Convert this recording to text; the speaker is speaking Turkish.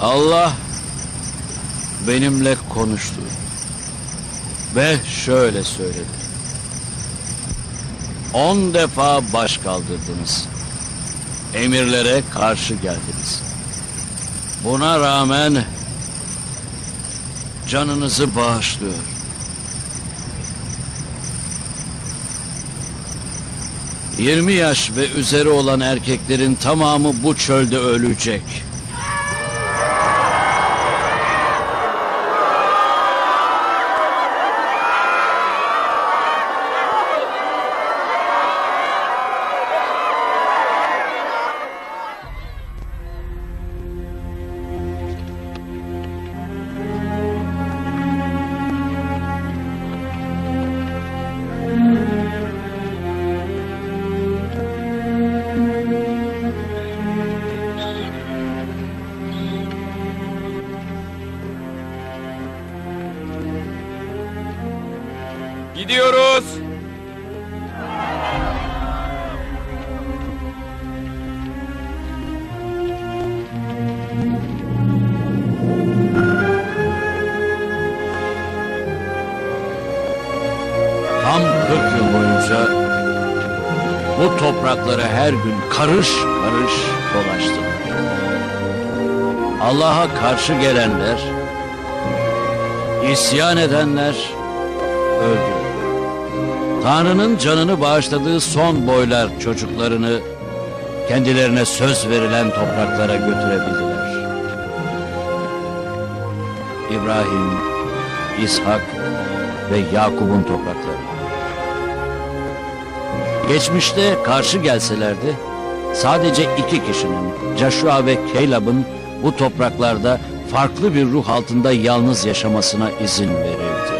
Allah benimle konuştu. Ve şöyle söyledi. On defa baş kaldırdınız. Emirlere karşı geldiniz. Buna rağmen canınızı bağışlıyor. Yirmi yaş ve üzeri olan erkeklerin tamamı bu çölde ölecek. Gidiyoruz. Tam 40 yıl boyunca bu toprakları her gün karış karış dolaştılar. Allah'a karşı gelenler, isyan edenler öldü. Tanrı'nın canını bağışladığı son boylar çocuklarını kendilerine söz verilen topraklara götürebildiler. İbrahim, İshak ve Yakup'un toprakları. Geçmişte karşı gelselerdi sadece iki kişinin Joshua ve Caleb'ın bu topraklarda farklı bir ruh altında yalnız yaşamasına izin verildi.